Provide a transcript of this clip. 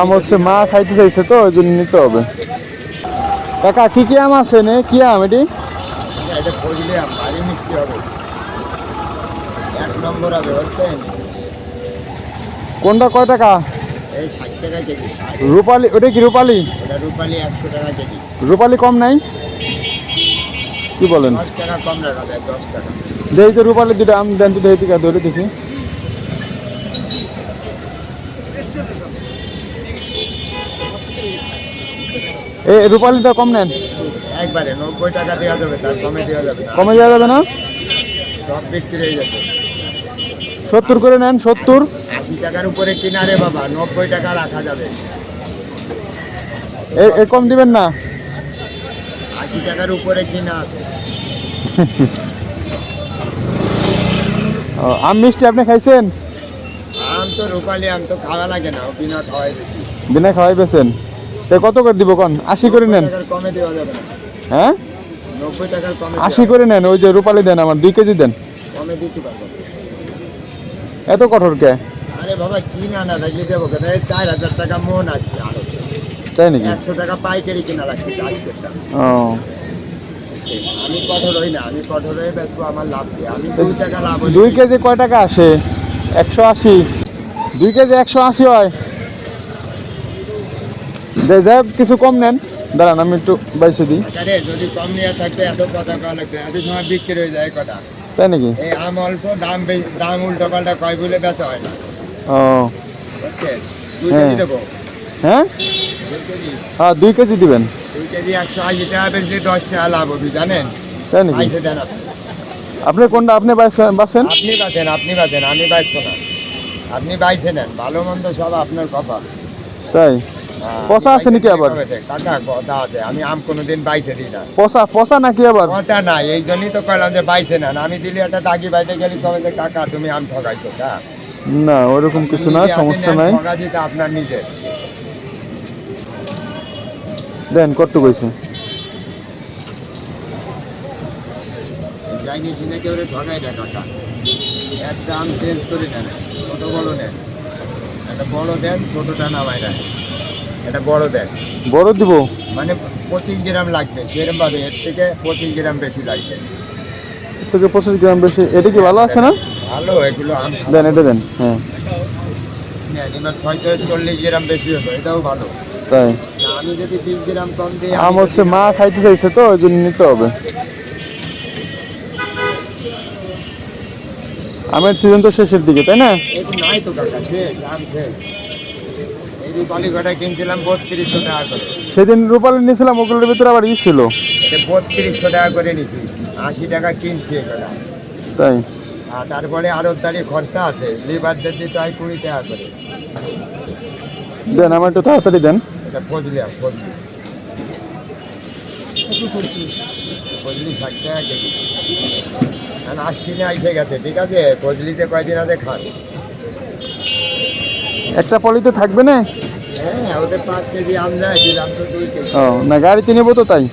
আম হচ্ছে মা খাইতে চাইছে তো ওই জন্য নিতে হবে। কাকা কি কি আম আছে নে? কি আম এটি? কোনটা কয় টাকা? রূপালি ওটা কি রূপালি? রূপালি একশো টাকা কেজি। রূপালি কম নাই? কি বলেন? দশ টাকা কম রাখা যায় দশ টাকা। দেখি তো রূপালি দুটো আম দেন তো দেখি দেখি। এই রূপালিটা কম নেন। একবারে নব্বই টাকা দেওয়া যাবে তার কমে দেওয়া যাবে না কমে যাওয়া যাবে না? সব বিক্রি হয়ে যাবে। সত্তর করে নেন সত্তর। আশি টাকার উপরে কিনারে বাবা নব্বই টাকা রাখা যাবে। এ এ কম দিবেন না। আশি টাকার উপরে কিনা। আছে আম মিষ্টি আপনি খাইছেন? আম তো রূপালি আম তো খাওয়া লাগে না বিনা খাওয়াই বেশি। দিনে খাওয়াই তে কত করে দিব কন? আশি করে নেন। কমে দেওয়া যাবে না। হ্যাঁ? নব্বই টাকার কমে আশি করে নেন ওই যে রূপালি দেন আমার দুই কেজি দেন। কমে দিতে পারব। এত কঠোর কে? আরে বাবা কি না দেবো চার হাজার টাকা মন আছে তাই নাকি? একশো টাকা পাইকারি কিনা লাগছে ও। আমি কঠোর হই না আমি কঠোর হয়ে বেচবো আমার লাভ কি? আমি দুই টাকা লাভ দুই কেজি কয় টাকা আসে? একশো আশি। দুই কেজি একশো আশি হয়। যাই হোক, কিছু কম নেন। দাঁড়ান আমি একটু বাইশে দিই। আরে যদি কম নিয়ে থাকবে এত কথা কওয়া লাগবে এত সময় বিক্রি হয়ে যায় কথা। তাই নাকি? এই আম অল্প দাম দাম উল্টো পাল্টা কয় বলে বেচা হয় না। ও। হ্যাঁ। হ্যাঁ? দুই কেজি। হ্যাঁ দুই কেজি দিবেন। দুই কেজি একশো আশি টাকা বেশি দশ টাকা লাভ হবে জানেন? তাই নাকি? আপনি। কোনটা আপনি বাছেন আপনি বাঁচেন আপনি বাঁচেন আমি বাইসবো না। আপনি বাইছে নেন ভালো মন্দ সব আপনার কথা। তাই? পচা আছে নাকি আবার? কাকা কথা আছে। আমি আম কোনোদিন বাইতে দিই না। পচা পচা নাকি আবার? পচা না এই জন্যই তো কইলাম যে বাইছে নেন আমি দিলে একটা দাগি বাইতে গেলি কবে যে কাকা তুমি আম ঠকাইছো তা না ওরকম কিছু না সমস্যা নাই। ঠকাছি তো আপনার নিজের। দেন কত কইছে যাই নিয়েছি না কেউ ঠকাই দেয় কাকা। একটা আম চেঞ্জ করে দেন ছোট বড় নেন একটা বড় দেন ছোটটা নামাই দেন একটা বড় দেন বড় দিব? মানে পঁচিশ গ্রাম লাগবে সেরকম ভাবে এর থেকে পঁচিশ গ্রাম বেশি লাগবে। এর থেকে পঁচিশ গ্রাম বেশি। এটা কি ভালো আছে না? ভালো এগুলো দেন এটা দেন হ্যাঁ। ছয় থেকে চল্লিশ গ্রাম বেশি হতো এটাও ভালো। তাই? আমি যদি বিশ গ্রাম কম দিই আম হচ্ছে মা খাইতে চাইছে তো ওই জন্য নিতে হবে। আমের সিজন তো শেষের দিকে তাই না? তো নাই তো কাকা শেষ আম শেষ। কিনছিলাম বত্রিশশো টাকা করে। সেদিন রূপালি নিয়েছিলাম ওগুলোর ভিতরে আবার ই ছিল। এটা বত্রিশশো টাকা করে নিছি আশি টাকা কিনছি এটা তাই? আর তারপরে আরও দাঁড়িয়ে খরচা আছে লিভার দিতে তো কুড়ি টাকা করে। দেন আমার একটু তাড়াতাড়ি দেন। এটা ফজলি আম ফজলি ফজলি ষাট টাকা কেজি। এসে গেছে ঠিক আছে? ফজলিতে কয়দিন আছে খান। একটা পলিতে থাকবে না? ওদের পাঁচ কেজি আম নেয় দিলাম তো দুই কেজি। ও, না গাড়িতে নেব তো তাই?